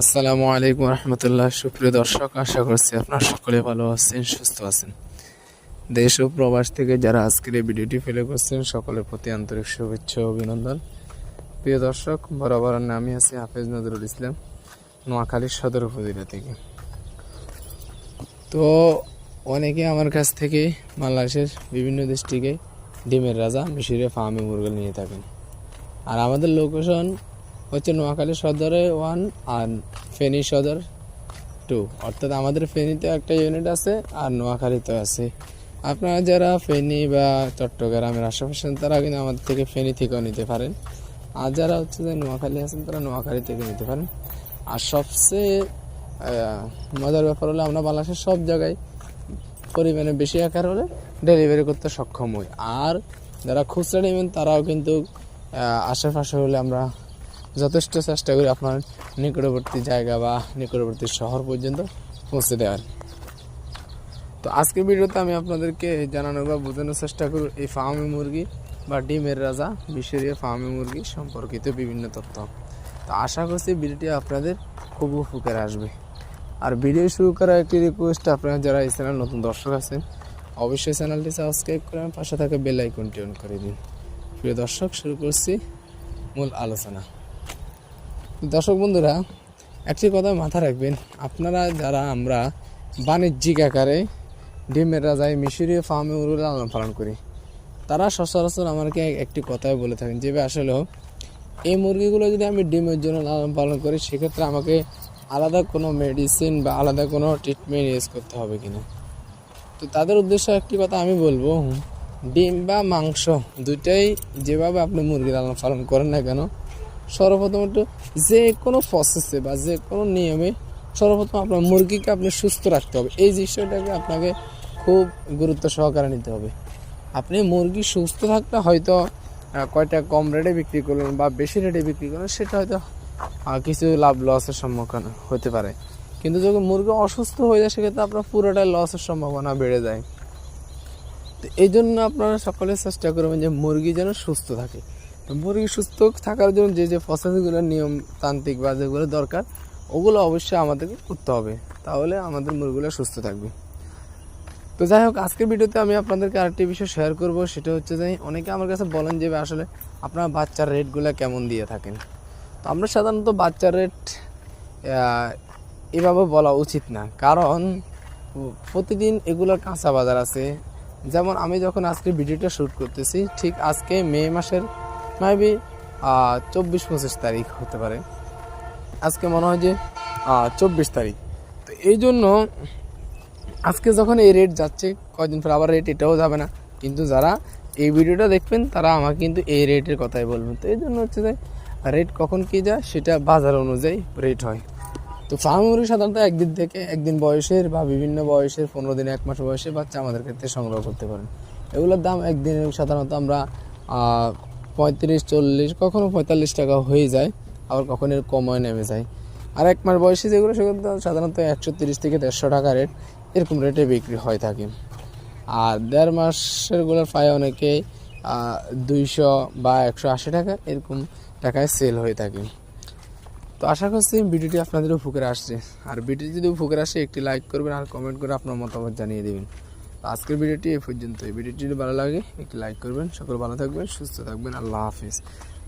আসসালামু আলাইকুম রহমতুল্লাহ। সুপ্রিয় দর্শক, আশা করছি আপনারা সকলে ভালো আছেন, সুস্থ আছেন। দেশ ও প্রবাস থেকে যারা আজকের এই ভিডিওটি ফেলে করছেন, সকলের প্রতি আন্তরিক শুভেচ্ছা অভিনন্দন। প্রিয় দর্শক, বরাবর আমি আছি হাফেজ নজরুল ইসলাম, নোয়াখালী সদর উপজেলা থেকে। তো অনেকে আমার কাছ থেকে বাংলাদেশের বিভিন্ন দেশ থেকে ডিমের রাজা মিশরে ফার্মে মুরগি নিয়ে থাকেন। আর আমাদের লোকেশন হচ্ছে নোয়াখালী সদরে ওয়ান আর ফেনী সদর টু অর্থাৎ আমাদের ফেনীতে একটা ইউনিট আছে আর নোয়াখালীতে আছে। আপনারা যারা ফেনী বা চট্টগ্রামের আশেপাশে তারা কিন্তু আমাদের থেকে ফেনী থেকেও নিতে পারেন। আর যারা হচ্ছে যে নোয়াখালী আছেন, তারা নোয়াখালী থেকে নিতে পারেন। আর সবচেয়ে মজার ব্যাপার হলো আমরা বাংলাদেশের সব জায়গায় পরিমাণে বেশি আকার হলে ডেলিভারি করতে সক্ষম হই। আর যারা খুচরা নেবেন, তারাও কিন্তু আশেপাশে হলে আমরা যথেষ্ট চেষ্টা করি আপনার নিকটবর্তী জায়গা বা নিকটবর্তী শহর পর্যন্ত পৌঁছে দেওয়ার। তো আজকের ভিডিওতে আমি আপনাদেরকে জানানোর বা বোঝানোর চেষ্টা করব এই ফার্মি মুরগি বা ডিমের রাজা মিশরীয় ফার্মি মুরগি সম্পর্কিত বিভিন্ন তথ্য। তো আশা করছি ভিডিওটি আপনাদের খুব উপকার আসবে। আর ভিডিও শুরু করার একটি রিকোয়েস্ট আপনারা যারা এই চ্যানেল নতুন দর্শক আছেন, অবশ্যই চ্যানেলটি সাবস্ক্রাইব করে পাশে থাকা বেল আইকনটি অন করে দিন। প্রিয় দর্শক, শুরু করছি মূল আলোচনা। দর্শক বন্ধুরা, একটি কথা মাথা রাখবেন। আপনারা যারা আমরা বাণিজ্যিক আকারে ডিমের রাজায় মিশরীয় ফার্মে মুরগি লালন পালন করি, তারা সচরাচর আমাকে একটি কথাই বলে থাকেন যে আসলে এই মুরগিগুলো যদি আমি ডিমের জন্য লালন পালন করি, সেক্ষেত্রে আমাকে আলাদা কোনো মেডিসিন বা আলাদা কোনো ট্রিটমেন্ট ইউজ করতে হবে কিনা? তো তাদের উদ্দেশ্য একটি কথা আমি বলব, ডিম বা মাংস দুটাই যেভাবে আপনি মুরগি লালন পালন করেন না কেন সর্বপ্রথম একটু যে কোনো প্রসেসে বা যে কোনো নিয়মে সর্বপ্রথম আপনার মুরগিকে আপনি সুস্থ রাখতে হবে। এই বিষয়টাকে আপনাকে খুব গুরুত্ব সহকারে নিতে হবে। আপনি মুরগি সুস্থ থাকলে হয়তো কয়টা কম রেটে বিক্রি করলেন বা বেশি রেটে বিক্রি করলেন, সেটা হয়তো কিছু লাভ লসের সম্মুখীন হতে পারে। কিন্তু যখন মুরগি অসুস্থ হয়ে যায়, সেক্ষেত্রে আপনার পুরোটাই লসের সম্ভাবনা বেড়ে যায়। তো এই জন্য আপনারা সকলে চেষ্টা করবেন যে মুরগি যেন সুস্থ থাকে। মুরগি সুস্থ থাকার জন্য যে যে প্রসেসগুলো নিয়ম তান্ত্রিক বা যেগুলো দরকার, ওগুলো অবশ্যই আমাদেরকে করতে হবে। তাহলে আমাদের মুরগিগুলো সুস্থ থাকবে। তো যাই হোক, আজকের ভিডিওতে আমি আপনাদেরকে আরেকটি বিষয় শেয়ার করব। সেটা হচ্ছে যে অনেকে আমার কাছে বলেন যে আসলে আপনার বাচ্চার রেটগুলো কেমন দিয়ে থাকেন? তো আমরা সাধারণত বাচ্চার রেট এভাবে বলা উচিত না। কারণ, প্রতিদিন এগুলোর কাঁচা বাজার আছে। যেমন আমি যখন আজকে ভিডিওটা শ্যুট করতেছি, ঠিক আজকে মে মাসের মেবি চব্বিশ পঁচিশ তারিখ হতে পারে। আজকে মনে হয় যে চব্বিশ তারিখ। তো এই জন্য আজকে যখন এই রেট যাচ্ছে, কয়দিন পর আবার রেট এটাও যাবে না। কিন্তু যারা এই ভিডিওটা দেখবেন, তারা আমাকে কিন্তু এই রেটের কথাই বলবেন। তো এই জন্য হচ্ছে যে রেট কখন কী যায়, সেটা বাজার অনুযায়ী রেট হয়। তো ফার্ম মুরগি সাধারণত একদিন থেকে একদিন বয়সের বা বিভিন্ন বয়সের, পনেরো দিন, এক মাস বয়সে বাচ্চা আমাদের ক্ষেত্রে সংগ্রহ করতে পারেন। এগুলোর দাম একদিনে সাধারণত আমরা পঁয়ত্রিশ, চল্লিশ কখনও পঁয়তাল্লিশ টাকা হয়ে যায়, আবার কখনো এর কময় নেমে যায়। আর এক মাস বয়সী যেগুলো সেগুলো সাধারণত একশো তিরিশ থেকে দেড়শো টাকা রেট, এরকম রেটে বিক্রি হয়ে থাকে। আর দেড় মাসেরগুলোর প্রায় অনেকে দুইশো বা একশো আশি টাকা এরকম টাকায় সেল হয়ে থাকে। তো আশা করছি ভিডিওটি আপনাদের উপকারে আসছে। আর ভিডিও যদি উপকারে আসে একটি লাইক করবেন আর কমেন্ট করে আপনার মতামত জানিয়ে দেবেন। আজকের ভিডিওটি এই পর্যন্তই। ভিডিওটি যদি ভালো লাগে, একটি লাইক করবেন। সকল ভালো থাকবেন, সুস্থ থাকবেন। আল্লাহ হাফিজ।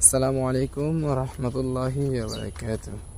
আসসালামু আলাইকুম রহমতুল্লাহি বারকাতুহ।